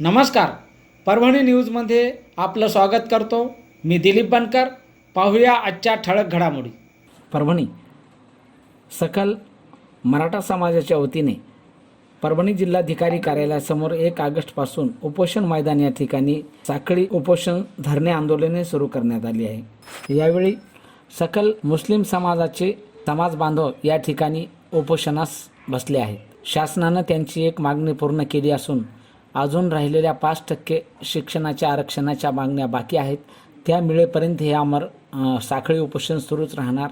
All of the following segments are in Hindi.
नमस्कार. परभणी न्यूजमध्ये आपलं स्वागत करतो. मी दिलीप बनकर. पाहूया आजच्या ठळक घडामोडी. परभणी. सकल मराठा समाजाच्या वतीने परभणी जिल्हाधिकारी कार्यालयासमोर एक ऑगस्टपासून उपोषण मैदान या ठिकाणी साखळी उपोषण धरणे आंदोलने सुरू करण्यात आली आहे. यावेळी सकल मुस्लिम समाजाचे समाज बांधव या ठिकाणी उपोषणास बसले आहेत. शासनानं त्यांची एक मागणी पूर्ण केली असून अजून राहिलेल्या पाच टक्के शिक्षणाच्या आरक्षणाच्या मागण्या बाकी आहेत. त्या मिळेपर्यंत हे अमर साखळी उपोषण सुरूच राहणार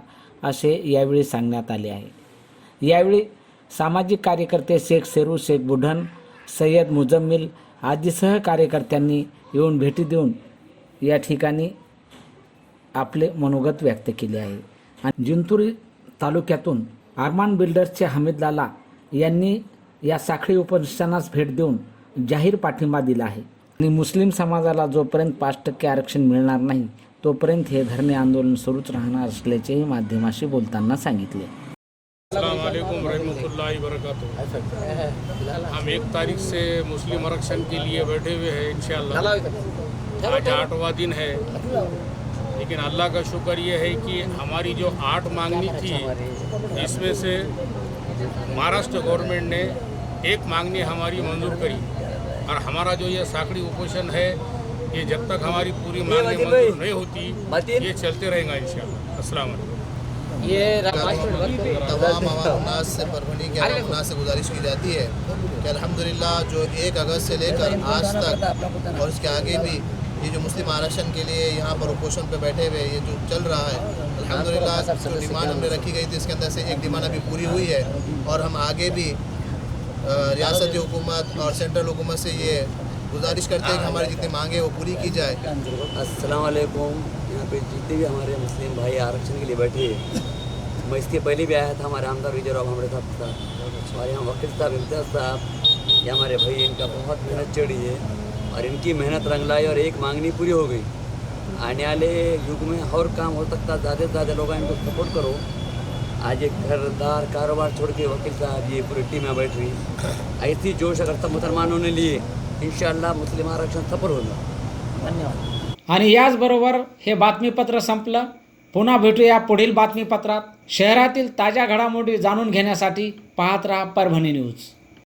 असे यावेळी सांगण्यात आले आहे. यावेळी सामाजिक कार्यकर्ते शेख सेरू शेख बुढन सय्यद मुजम्मिल आदी सहकार्यकर्त्यांनी येऊन भेटी देऊन या ठिकाणी आपले मनोगत व्यक्त केले आहे. आणि जिंतुरी तालुक्यातून आर्मान बिल्डर्सचे हमीद लाला यांनी या साखळी उपोषणास भेट देऊन जाहीर पाठिंबा दिला आहे. आणि मुस्लिम समाजाला जोपर्यंत पाच टक्के आरक्षण मिळणार नाही, तोपर्यंत हे धरणे आंदोलन सुरूच राहणार असल्याचेही माध्यमाशी बोलताना सांगितले. हम एक तारीख से मुस्लिम आरक्षण के लिए बैठे हुए हैं इंशाल्लाह आज आठवां दिन है। लेकिन अल्लाह का शुक्र ये है कि हमारी जो आठ मांगनी थी, इसमें से महाराष्ट्र गवर्नमेंट ने एक मांगनी हमारी मंजूर करी। और हमारा जो ये साकड़ी उपोषण है ये जब तक हमारी पूरी मंजूर नहीं होती ये चलते रहेगा इंशाल्लाह। अस्सलाम वालेकुम। तमाम अवामनास से परभनी के अवामनास से गुजारिश की जाती है कि अल्हम्दुलिल्लाह जो एक अगस्त से लेकर आज तक और इसके आगे भी ये जो मुस्लिम आरक्षण के लिए यहाँ पर उपोषण पे बैठे हुए ये जो चल रहा है अल्हम्दुलिल्लाह जो डिमांड हमने रखी गई थी इसके अंदर से एक डिमांड अभी पूरी हुई है और हम आगे भी रियासती हुकूमत और सेंट्रल हुकूमत से ये गुजारिश करते हैं कि हमारी जितनी मांगे वो पूरी की जाए। अस्सलाम वालेकुम यहाँ पे जितने भी हमारे मुस्लिम भाई आरक्षण के लिए बैठे हैं, मैं इसके पहले भी आया था, हमारे आमदार विजय राव हमारे साहब साथ और यहाँ वकील साहब, इम्तियाज़ साहब, ये हमारे भाई इनका बहुत मेहनत चढ़ी है और इनकी मेहनत रंग लाई और एक मांगनी पूरी हो गई। आने वाले युग में और काम हो सकता ज़्यादा से ज़्यादा लोग इनको सपोर्ट करो। आज एक घरदार कारोबार छोड़ के वकील साहब ये पूरी टीम में बैठ रही ऐसी जोश अगर सब मुसलमानों ने लिए इन मुस्लिम आरक्षण सफल होगा। धन्यवाद। आणि याचबरोबर हे बातमीपत्र संपलं. पुन्हा भेटूया पुढील बातमीपत्रात. शहरातील ताज्या घडामोडी जाणून घेण्यासाठी पाहत राहा परभणी न्यूज.